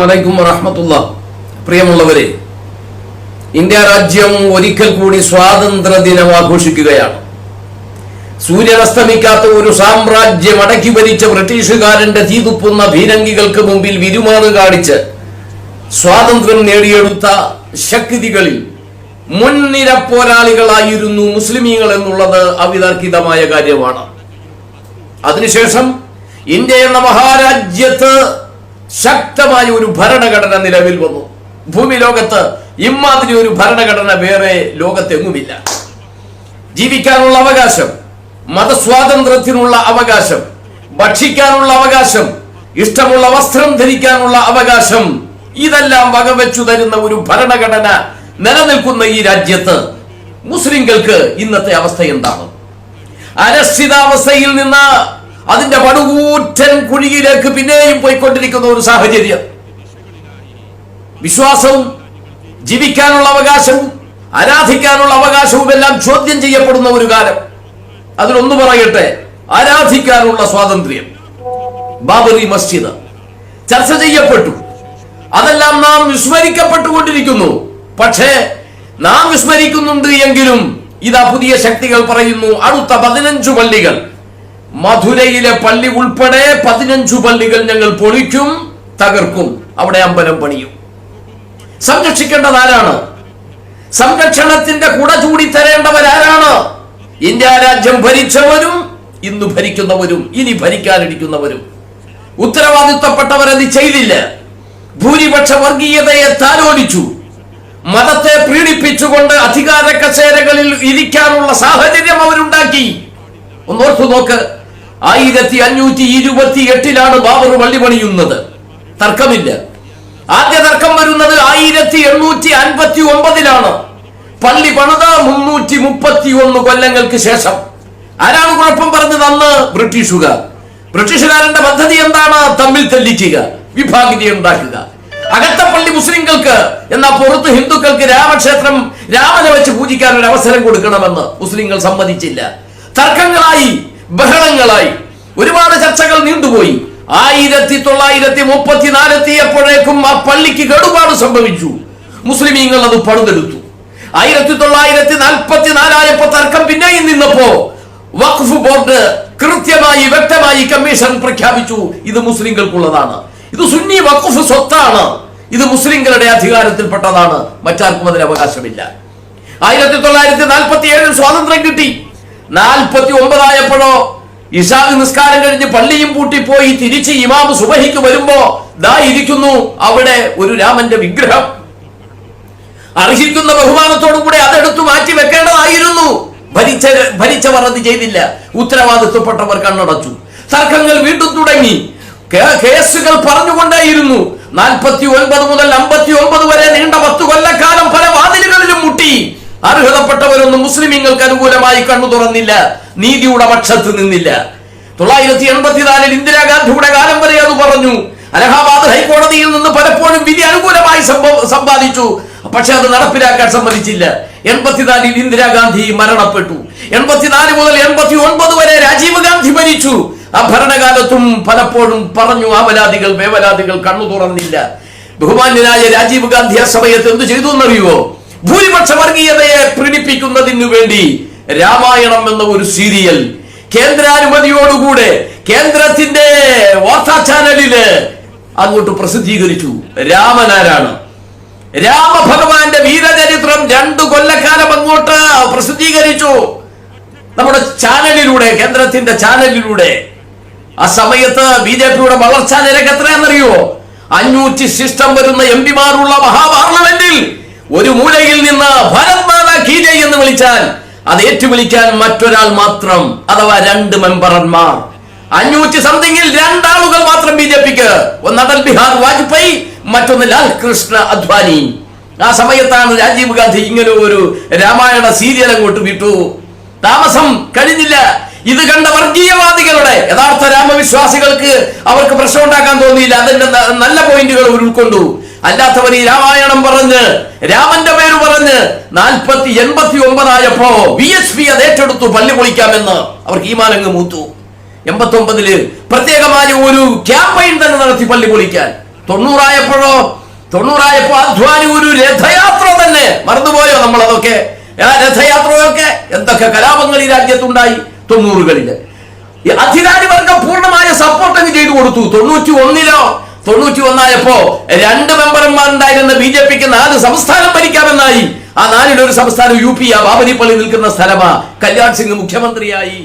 വലൈക്കും വറഹമത്തുള്ള. പ്രിയമുള്ളവരെ ഇന്ത്യ രാജ്യം ഒരിക്കൽ കൂടി സ്വാതന്ത്ര്യ ദിനം ആഘോഷിക്കുകയാണ്. സൂര്യൻ അസ്തമിക്കാത്ത ഒരു സാമ്രാജ്യം അടക്കി ഭരിച്ച ബ്രിട്ടീഷുകാരന്റെ തീതുപ്പുന്ന ഭീരങ്കികൾക്ക് മുമ്പിൽ വിരുമാറ് കാണിച്ച് സ്വാതന്ത്ര്യം നേടിയെടുത്ത ശക്തികളിൽ മുൻനിര പോരാളികളായിരുന്നു മുസ്ലിമീങ്ങൾ എന്നുള്ളത് അവിതർക്കിതമായ കാര്യമാണ്. അതിനുശേഷം ഇന്ത്യ എന്ന മഹാരാജ്യത്ത് ശക്തമായ ഒരു ഭരണഘടന നിലവിൽ വന്നു. ഭൂമി ലോകത്ത് ഇമാതിരി ഒരു ഭരണഘടന വേറെ ലോകത്തെങ്ങുമില്ല. ജീവിക്കാനുള്ള അവകാശം മതസ്വാതന്ത്ര്യത്തിനുള്ള അവകാശം ഭക്ഷിക്കാനുള്ള അവകാശം ഇഷ്ടമുള്ള വസ്ത്രം ധരിക്കാനുള്ള അവകാശം ഇതെല്ലാം വകവെച്ചു തരുന്ന ഒരു ഭരണഘടന നിലനിൽക്കുന്ന ഈ രാജ്യത്ത് മുസ്ലിംകൾക്ക് ഇന്നത്തെ അവസ്ഥ എന്താണ്? അരക്ഷിതാവസ്ഥയിൽ നിന്ന് അതിന്റെ വടുകൂറ്റൻ കുഴിയിലേക്ക് പിന്നെയും പോയിക്കൊണ്ടിരിക്കുന്ന ഒരു സാഹചര്യം. വിശ്വാസവും ജീവിക്കാനുള്ള അവകാശവും ആരാധിക്കാനുള്ള അവകാശവും എല്ലാം ചോദ്യം ചെയ്യപ്പെടുന്ന ഒരു കാലം. അതിലൊന്നു പറയട്ടെ ആരാധിക്കാനുള്ള സ്വാതന്ത്ര്യം. ബാബറി മസ്ജിദ്. ചർച്ച ചെയ്യപ്പെട്ടു. അതെല്ലാം നാം വിസ്മരിക്കപ്പെട്ടുകൊണ്ടിരിക്കുന്നു. പക്ഷേ നാം വിസ്മരിക്കുന്നുണ്ട് എങ്കിലും ഇതാ പുതിയ ശക്തികൾ പറയുന്നു അടുത്ത പതിനഞ്ചു പള്ളികൾ. മധുരയിലെ പള്ളി ഉൾപ്പെടെ പതിനഞ്ചു പള്ളികൾ ഞങ്ങൾ പൊളിക്കും തകർക്കും. അവിടെ അമ്പലം പണിയും. സംരക്ഷിക്കേണ്ടത് ആരാണ്? സംരക്ഷണത്തിന്റെ കുട ചൂടി തരേണ്ടവരാരാണ് ഇന്ത്യ രാജ്യം ഭരിച്ചവരും ഇന്ന് ഭരിക്കുന്നവരും ഇനി ഭരിക്കാനിരിക്കുന്നവരും. ഉത്തരവാദിത്തപ്പെട്ടവരത് ചെയ്തില്ല. ഭൂരിപക്ഷ വർഗീയതയെ താലോലിച്ചു. മതത്തെ പീഡിപ്പിച്ചുകൊണ്ട് അധികാര കസേരകളിൽ ഇരിക്കാനുള്ള സാഹചര്യം അവരുണ്ടാക്കി. ഒന്നോർത്തു നോക്ക്. ആയിരത്തി അഞ്ഞൂറ്റി ഇരുപത്തി എട്ടിലാണ് ബാബർ പള്ളി പണിയുന്നത്. തർക്കമില്ല. ആദ്യ തർക്കം വരുന്നത് ആയിരത്തി എണ്ണൂറ്റി അൻപത്തി ഒമ്പതിലാണ് പള്ളി പണിത മുന്നൂറ്റി മുപ്പത്തി ഒന്ന് കൊല്ലങ്ങൾക്ക് ശേഷം. ആരാണ് കുഴപ്പം പറഞ്ഞത് അന്ന്? ബ്രിട്ടീഷുകാർ. ബ്രിട്ടീഷുകാരന്റെ പദ്ധതി എന്താണ്? തമ്മിൽ തെല്ലിക്കുക വിഭാഗിനി ഉണ്ടാക്കുക. അകത്ത പള്ളി മുസ്ലിങ്ങൾക്ക് എന്നാൽ പുറത്ത് ഹിന്ദുക്കൾക്ക് രാമക്ഷേത്രം രാമനെ വെച്ച് പൂജിക്കാൻ ഒരു അവസരം കൊടുക്കണമെന്ന് മുസ്ലിങ്ങൾ സമ്മതിച്ചില്ല. തർക്കങ്ങളായി. ബഹളങ്ങളായി. ഒരുപാട് ചർച്ചകൾ നീണ്ടുപോയി. ആയിരത്തി തൊള്ളായിരത്തി മുപ്പത്തിനാല് എത്തിയപ്പോഴേക്കും ആ പള്ളിക്ക് കേടുപാട് സംഭവിച്ചു. മുസ്ലിമീങ്ങൾ അത് പടുതെടുത്തു. ആയിരത്തി തൊള്ളായിരത്തി നാൽപ്പത്തി നാലായപ്പോ തർക്കം പിന്നെയും നിന്നപ്പോ വഖഫ് ബോർഡ് കൃത്യമായി വ്യക്തമായി കമ്മീഷൻ പ്രഖ്യാപിച്ചു ഇത് മുസ്ലിങ്ങൾക്കുള്ളതാണ്. ഇത് സുന്നി വഖഫ് സ്വത്താണ്. ഇത് മുസ്ലിങ്ങളുടെ അധികാരത്തിൽപ്പെട്ടതാണ്. മറ്റാർക്കും അതിന് അവകാശമില്ല. ആയിരത്തി തൊള്ളായിരത്തി നാൽപ്പത്തി ഏഴിൽ സ്വാതന്ത്ര്യം കിട്ടി. നാൽപ്പത്തി ഒമ്പതായപ്പോഴോ ഇഷാഖ് നിസ്കാരം കഴിഞ്ഞ് പള്ളിയും പൂട്ടിപ്പോയി തിരിച്ച് ഇമാം സുബഹിക്ക് വരുമ്പോ ദാ ഇരിക്കുന്നു അവിടെ ഒരു രാമന്റെ വിഗ്രഹം. അർഹിക്കുന്ന ബഹുമാനത്തോടുകൂടെ അതെടുത്തു മാറ്റി വെക്കേണ്ടതായിരുന്നു. ഭരിച്ച ഭരിച്ചവർ അത് ചെയ്തില്ല. ഉത്തരവാദിത്വപ്പെട്ടവർ കണ്ണടച്ചു. തർക്കങ്ങൾ വീണ്ടും തുടങ്ങി. കേസുകൾ പറഞ്ഞുകൊണ്ടേയിരുന്നു. നാൽപ്പത്തി ഒൻപത് മുതൽ അമ്പത്തി ഒമ്പത് വരെ നീണ്ട പത്ത് കൊല്ലക്കാലം പല വാതിലുകളിലും മുട്ടി. അർഹതപ്പെട്ടവരൊന്നും മുസ്ലിമീങ്ങൾക്ക് അനുകൂലമായി കണ്ണു തുറന്നില്ല നീതിയുടെ പക്ഷത്ത് നിന്നില്ല. തൊള്ളായിരത്തി എൺപത്തിനാലിൽ ഇന്ദിരാഗാന്ധിയുടെ കാലം വരെ അത് പറഞ്ഞു. അലഹാബാദ് ഹൈക്കോടതിയിൽ നിന്ന് പലപ്പോഴും വിധി അനുകൂലമായി സമ്പാദിച്ചു. പക്ഷെ അത് നടപ്പിലാക്കാൻ സമ്മതിച്ചില്ല. എൺപത്തിനാലിൽ ഇന്ദിരാഗാന്ധി മരണപ്പെട്ടു. എൺപത്തിനാല് മുതൽ എൺപത്തി ഒൻപത് വരെ രാജീവ് ഗാന്ധി ഭരിച്ചു ആ ഭരണകാലത്തും പലപ്പോഴും പറഞ്ഞു ആവലാദികൾ വേവലാദികൾ കണ്ണു തുറന്നില്ല. ബഹുമാന്യനായ രാജീവ് ഗാന്ധി ആ സമയത്ത് എന്ത് ചെയ്തു എന്നറിയുവോ? ഭൂരിപക്ഷ വർഗീയതയെ പ്രീണിപ്പിക്കുന്നതിനു വേണ്ടി രാമായണം എന്ന ഒരു സീരിയൽ കേന്ദ്രാനുമതിയോടുകൂടെ കേന്ദ്രത്തിന്റെ വാർത്താ ചാനലിൽ അങ്ങോട്ട് പ്രസിദ്ധീകരിച്ചു. രാമനാരാണ് രാമഭഗവാന്റെ വീരചരിത്രം രണ്ടു കൊല്ലക്കാലം അങ്ങോട്ട് പ്രസിദ്ധീകരിച്ചു. നമ്മുടെ ചാനലിലൂടെ കേന്ദ്രത്തിന്റെ ചാനലിലൂടെ. ആ സമയത്ത് ബി ജെ പിയുടെ വളർച്ചാ നിരക്ക് എത്രയാണെന്നറിയോ? അഞ്ഞൂറ്റി ശിഷ്ടം വരുന്ന എം പിമാരുള്ള മഹാപാർലമെന്റിൽ ഒരു മൂലയിൽ നിന്ന് ഭാരത് മാതാ കി ജയ് എന്ന് വിളിച്ചാൽ അത് ഏറ്റുവിളിക്കാൻ മറ്റൊരാൾ മാത്രം അഥവാ രണ്ട് മെമ്പർമാർ. അഞ്ഞൂറ്റി സംതിങ്ങിൽ രണ്ടാളുകൾ മാത്രം ബി ജെ പിക്ക്. ഒന്ന് അടൽ ബിഹാർ വാജ്പേയി മറ്റൊന്ന് ലാൽ കൃഷ്ണ അദ്വാനി. ആ സമയത്താണ് രാജീവ് ഗാന്ധി ഇങ്ങനെ ഒരു രാമായണ സീരിയൽ അങ്ങോട്ട് വിട്ടു. താമസം കഴിഞ്ഞില്ല. ഇത് കണ്ട വർഗീയവാദികളുടെ യഥാർത്ഥ രാമവിശ്വാസികൾക്ക് അവർക്ക് പ്രശ്നം ഉണ്ടാക്കാൻ തോന്നിയില്ല അതിന്റെ നല്ല പോയിന്റുകൾ ഉൾക്കൊണ്ടു. അല്ലാത്തവർ ഈ രാമായണം പറഞ്ഞ് രാമന്റെ പേര് പറഞ്ഞ് നാൽപ്പത്തി എൺപത്തി ഒമ്പതായപ്പോ വി എസ് പി അത് ഏറ്റെടുത്തു പല്ലു പൊളിക്കാമെന്ന് അവർക്ക് ഈ മാനങ്ങ് മൂത്തു. എൺപത്തി ഒമ്പതിൽ പ്രത്യേകമായ ഒരു ക്യാമ്പയിൻ തന്നെ നടത്തി പല്ലു പൊളിക്കാൻ. തൊണ്ണൂറായപ്പോഴോ തൊണ്ണൂറായപ്പോ അധ്വാനി ഒരു രഥയാത്ര തന്നെ. മറന്നുപോയോ നമ്മൾ അതൊക്കെ രഥയാത്രയൊക്കെ എന്തൊക്കെ കലാപങ്ങൾ ഈ രാജ്യത്തുണ്ടായി? തൊണ്ണൂറുകളിൽ. അധികാരി വർഗം പൂർണമായ സപ്പോർട്ട് അങ്ങ് ചെയ്തു കൊടുത്തു. തൊണ്ണൂറ്റി ഒന്നിലോ തൊണ്ണൂറ്റി ഒന്നായപ്പോ രണ്ട് മെമ്പർമാരുണ്ടായിരുന്ന ബി ജെ പിക്ക് നാല് സംസ്ഥാനം ഭരിക്കാമെന്നായി. ആ നാലിലൊരു സംസ്ഥാനം യു പി ആ ബാബരിപ്പള്ളി നിൽക്കുന്ന സ്ഥലമാ. കല്യാൺ സിംഗ് മുഖ്യമന്ത്രിയായി.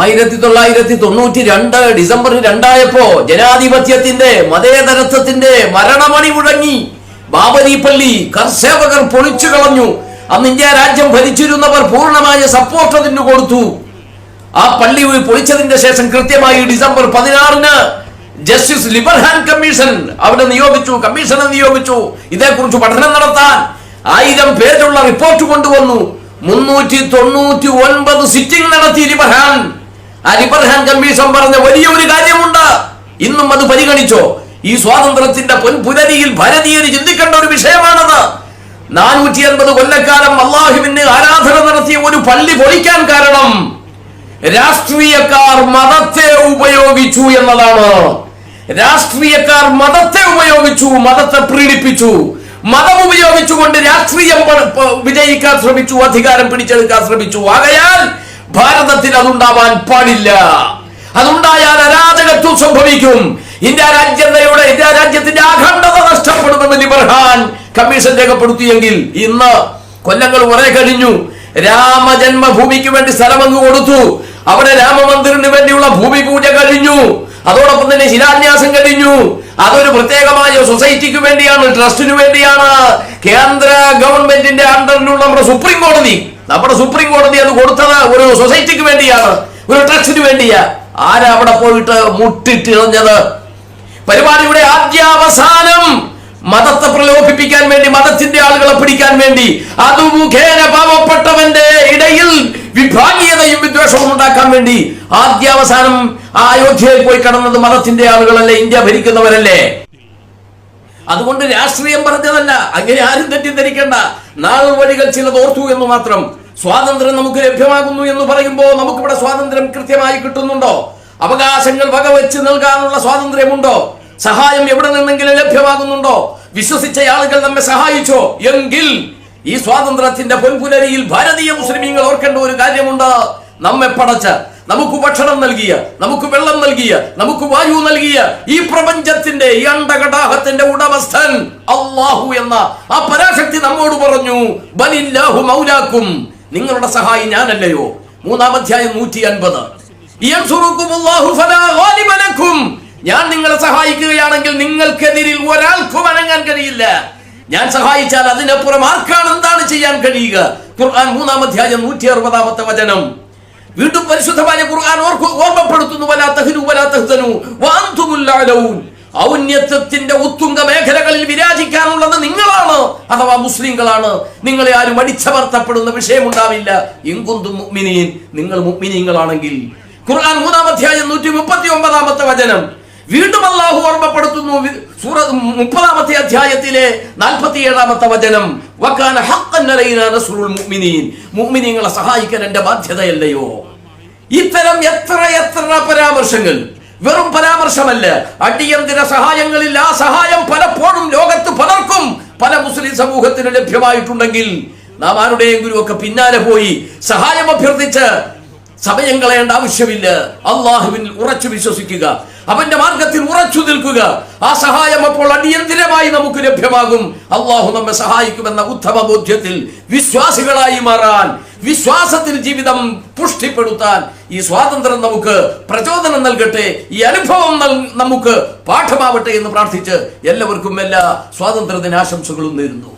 ആയിരത്തി തൊള്ളായിരത്തി തൊണ്ണൂറ്റി രണ്ട് ഡിസംബർ രണ്ടായപ്പോ ജനാധിപത്യത്തിന്റെ മതേതരത്വത്തിന്റെ മരണമണി മുഴങ്ങി. ബാബരിപ്പള്ളി കർഷകർ പൊളിച്ചു കളഞ്ഞു. അന്ന് ഇന്ത്യ രാജ്യം ഭരിച്ചിരുന്നവർ പൂർണമായ സപ്പോർട്ട് അതിന് കൊടുത്തു. ആ പള്ളി പൊളിച്ചതിന്റെ ശേഷം കൃത്യമായി ഡിസംബർ പതിനാറിന് ജസ്റ്റിസ് ലിബർഹാൻ കമ്മീഷൻ അവിടെ നിയോഗിച്ചു കമ്മീഷനെ നിയോഗിച്ചു. ഇതേക്കുറിച്ച് പഠനം നടത്താൻ ആയിരം പേജുള്ള റിപ്പോർട്ട് കൊണ്ടുവന്നു. മുന്നൂറ്റി തൊണ്ണൂറ്റി ഒൻപത് സിറ്റിംഗ് നടത്തി ലിബർഹാൻ ആ ലിബർഹാൻ കമ്മീഷൻ പറഞ്ഞ വലിയൊരു കാര്യമുണ്ട്. ഇന്നും അത് പരിഗണിച്ചോ. ഈ സ്വാതന്ത്ര്യത്തിന്റെ പൊൻപുലരിയിൽ ഭാരതീയര് ചിന്തിക്കേണ്ട ഒരു വിഷയമാണത്. നാനൂറ്റി അൻപത് കൊല്ലക്കാലം അള്ളാഹുവിന് ആരാധന നടത്തിയ ഒരു പള്ളി പൊളിക്കാൻ കാരണം രാഷ്ട്രീയക്കാർ മതത്തെ ഉപയോഗിച്ചു എന്നതാണ്. രാഷ്ട്രീയക്കാർ മതത്തെ ഉപയോഗിച്ചു മതത്തെ പ്രീണിപ്പിച്ചു. മതം ഉപയോഗിച്ചുകൊണ്ട് രാഷ്ട്രീയം വിജയിക്കാൻ ശ്രമിച്ചു അധികാരം പിടിച്ചെടുക്കാൻ ശ്രമിച്ചു. ആകയാൽ ഭാരതത്തിൽ അതുണ്ടാവാൻ പാടില്ല. അതുണ്ടായാൽ അരാജകത്വം സംഭവിക്കും. ഇന്ത്യ രാജ്യതയുടെ ഇന്ത്യ രാജ്യത്തിന്റെ അഖണ്ഡത നഷ്ടപ്പെടുമെന്ന് ലിബർഹാൻ കമ്മീഷൻ രേഖപ്പെടുത്തിയെങ്കിൽ ഇന്ന് കൊല്ലങ്ങൾ കുറെ കഴിഞ്ഞു. രാമജന്മഭൂമിക്ക് വേണ്ടി സ്ഥലമങ്ങ് കൊടുത്തു. അവിടെ രാമമന്ദിറിന് വേണ്ടിയുള്ള ഭൂമി പൂജ കഴിഞ്ഞു. അതോടൊപ്പം തന്നെ ശിലാന്യാസം കഴിഞ്ഞു. അതൊരു പ്രത്യേകമായ സൊസൈറ്റിക്ക് വേണ്ടിയാണ് ട്രസ്റ്റിന് വേണ്ടിയാണ്. കേന്ദ്ര ഗവൺമെന്റിന്റെ അണ്ടറിലുള്ള നമ്മുടെ സുപ്രീം കോടതി. നമ്മുടെ സുപ്രീം കോടതി അത് കൊടുത്തത് ഒരു സൊസൈറ്റിക്ക് വേണ്ടിയാണ് ഒരു ട്രസ്റ്റിന് വേണ്ടിയാ. ആരാ അവിടെ പോയിട്ട് മുട്ടിട്ടിറഞ്ഞത് പരിപാടിയുടെ ആദ്യാവസാനം മതത്തെ പ്രലോഭിപ്പിക്കാൻ വേണ്ടി മതത്തിന്റെ ആളുകളെ പിടിക്കാൻ വേണ്ടി അതു മുഖേന പാവപ്പെട്ടവന്റെ ഇടയിൽ വിഭാഗീയതയും വിദ്വേഷവും ഉണ്ടാക്കാൻ വേണ്ടി ആദ്യാവസാനം ആ അയോധ്യയിൽ പോയി കടന്നത് മതത്തിന്റെ ആളുകളല്ലേ ഇന്ത്യ ഭരിക്കുന്നവരല്ലേ? അതുകൊണ്ട് രാഷ്ട്രീയം പറഞ്ഞതല്ല അങ്ങനെ ആരും തെറ്റിദ്ധരിക്കേണ്ട. നാൾ വഴികൾ ചിലത് ഓർത്തു എന്ന് മാത്രം. സ്വാതന്ത്ര്യം നമുക്ക് ലഭ്യമാകുന്നു എന്ന് പറയുമ്പോൾ നമുക്കിവിടെ സ്വാതന്ത്ര്യം കൃത്യമായി കിട്ടുന്നുണ്ടോ? അവകാശങ്ങൾ വകവെച്ച് നൽകാനുള്ള സ്വാതന്ത്ര്യമുണ്ടോ? സഹായം എവിടെ നിന്നെങ്കിലും ലഭ്യമാകുന്നുണ്ടോ? വിശ്വസിച്ച ആളുകൾ നമ്മെ സഹായിച്ചോ? എങ്കിൽ ഈ സ്വാതന്ത്ര്യത്തിന്റെ പൊൻപുലരിയിൽ ഭാരതീയ മുസ്ലിമീങ്ങൾ ഓർക്കേണ്ട ഒരു കാര്യമുണ്ട്. നമ്മെ പടച്ച നമുക്ക് ഭക്ഷണം നൽകിയ നമുക്ക് വെള്ളം നൽകിയ നമുക്ക് വായു നൽകിയ ഈ പ്രപഞ്ചത്തിന്റെ ഈ അണ്ടകടാഹത്തിന്റെ ഉടമസ്ഥൻ അള്ളാഹു എന്ന ആ പരാശക്തി നമ്മോട് പറഞ്ഞു ബലില്ലാഹു മൗലാക്കും. നിങ്ങളുടെ സഹായി ഞാനല്ലയോ? മൂന്നാം അധ്യായം നൂറ്റി അൻപത് ഞാൻ നിങ്ങളെ സഹായിക്കുകയാണെങ്കിൽ നിങ്ങൾക്കെതിരിൽ ഒരാൾക്കും അനങ്ങാൻ കഴിയില്ല. ഞാൻ സഹായിച്ചാൽ അതിനപ്പുറം ആർക്കാണ് എന്താണ് ചെയ്യാൻ കഴിയുക? ഖുർആൻ മൂന്നാം അധ്യായം നൂറ്റി അറുപതാമത്തെ വചനം. വീണ്ടും പരിശുദ്ധമായ ഖുർആൻ ഓർമ്മപ്പെടുത്തുന്നു വലാ തഹ്നു വലാ തഹ്സനു വഅൻതുമുൽ അലൗൻ ഔന്നത്യത്തിന്റെ ഉത്തുംഗ മേഖലകളിൽ വിരാജിക്കാനുള്ളത് നിങ്ങളാണ് അഥവാ മുസ്ലിങ്ങളാണ്. നിങ്ങളെ ആരും അടിച്ചമർത്തപ്പെടുന്ന വിഷയമുണ്ടാവില്ല. എങ്കുന്തും നിങ്ങൾ മുഅ്മിനീങ്ങളാണെങ്കിൽ. ഖുർആൻ മൂന്നാം അധ്യായം നൂറ്റി മുപ്പത്തി ഒമ്പതാമത്തെ വചനം. വീണ്ടും അള്ളാഹു ഓർമ്മപ്പെടുത്തുന്നു. സൂറ മുപ്പതാമത്തെ അധ്യായത്തിലെ നാൽപ്പത്തി ഏഴാമത്തെ വചനം മുഅ്മിനീങ്ങളെ സഹായിക്കാൻ എന്റെ ബാധ്യതയല്ലയോ? ഇത്തരം എത്ര എത്ര പരാമർശങ്ങൾ. വെറും പരാമർശമല്ല. അടിയന്തര സഹായങ്ങളിൽ ആ സഹായം പലപ്പോഴും ലോകത്ത് പലർക്കും പല മുസ്ലിം സമൂഹത്തിന് ലഭ്യമായിട്ടുണ്ടെങ്കിൽ നാം ആരുടെയെങ്കിലും ഒക്കെ പിന്നാലെ പോയി സഹായം അഭ്യർത്ഥിച്ച് സമയം കളയേണ്ട ആവശ്യമില്ല. അള്ളാഹുവിൽ ഉറച്ചു വിശ്വസിക്കുക. അവന്റെ മാർഗത്തിൽ ഉറച്ചു നിൽക്കുക. ആ സഹായം അപ്പോൾ അടിയന്തിരമായി നമുക്ക് ലഭ്യമാകും. അള്ളാഹു നമ്മെ സഹായിക്കുമെന്ന ഉത്തമ ബോധ്യത്തിൽ വിശ്വാസികളായി മാറാൻ വിശ്വാസത്തിൽ ജീവിതം പുഷ്ടിപ്പെടുത്താൻ ഈ സ്വാതന്ത്ര്യം നമുക്ക് പ്രചോദനം നൽകട്ടെ ഈ അനുഭവം നമുക്ക് പാഠമാവട്ടെ എന്ന് പ്രാർത്ഥിച്ച് എല്ലാവർക്കും എല്ലാ സ്വാതന്ത്ര്യ ദിനാശംസകളും നേരുന്നു